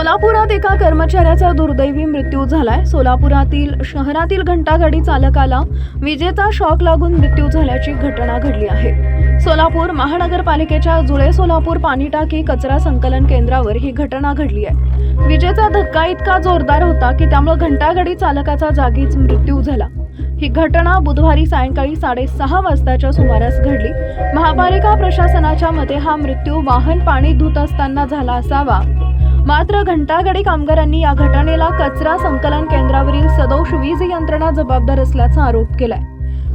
सोलापुरात एका कर्मचाऱ्याचा दुर्दैवी मृत्यू झालाय. सोलापुरातील शहरातील घंटागाडी चालकाला विजेचा शॉक लागून मृत्यू झाल्याची घटना घडली आहे. सोलापूर महानगरपालिकेच्या जुळे सोलापूर पाणी टाकी कचरा संकलन केंद्रावर ही घटना घडली आहे. विजेचा धक्का इतका जोरदार होता की त्यामुळे घंटागाडी चालकाचा जागीच मृत्यू झाला. ही घटना बुधवारी सायंकाळी साडेसहा वाजताच्या सुमारास घडली. महापालिका प्रशासनाच्या मते हा मृत्यू वाहन पाणी धुत असताना झाला असावा. मात्र घंटागाडी कामगारांनी या घटनेला कचरा संकलन केंद्रावरील सदोष वीज यंत्रणा जबाबदार असल्याचा आरोप केलाय.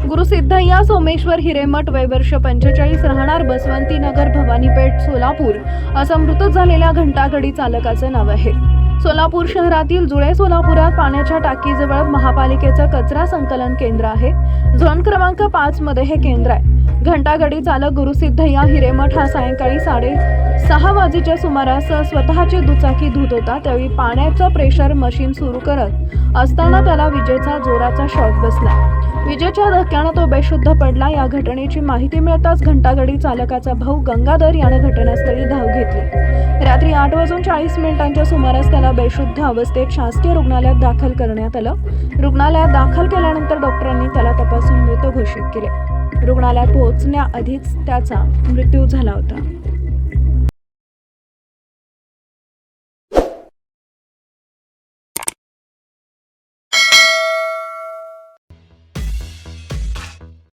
गुरुसिद्धय्या सोमेश्वर हिरेमठ वयवर्ष पंचेचाळीस राहणार बसवंती नगर भवानीपेठ सोलापूर असं मृत झालेल्या घंटागाडी चालकाचं नाव आहे. सोलापूर शहरातील जुळे सोलापुरात पाण्याच्या टाकीजवळ महापालिकेचं कचरा संकलन केंद्र आहे. झोन क्रमांक पाच मध्ये हे केंद्र आहे. घंटागडी चालक गुरुसिद्धय्या हिरेमठ हा सायंकाळी साडे सहा वाजेच्या सुमारास स्वतःची दुचाकी धुत होता त्यावेळी पाण्याचं प्रेशर मशीन सुरू करत असताना त्याला विजेचा जोराचा शॉक बसला. विजेच्या धक्क्यानं तो बेशुद्ध पडला. या घटनेची माहिती मिळताच घंटागडी चालकाचा भाऊ गंगाधर यानं घटनास्थळी धाव आठ वाजून चाळीस मिनिटांच्या सुमारास त्याला बेशुद्ध अवस्थेत शासकीय रुग्णालयात दाखल करण्यात आलं. रुग्णालयात दाखल केल्यानंतर डॉक्टरांनी त्याला तपासून मृत घोषित केले. रुग्णालयात पोहोचण्याआधीच त्याचा मृत्यू झाला होता.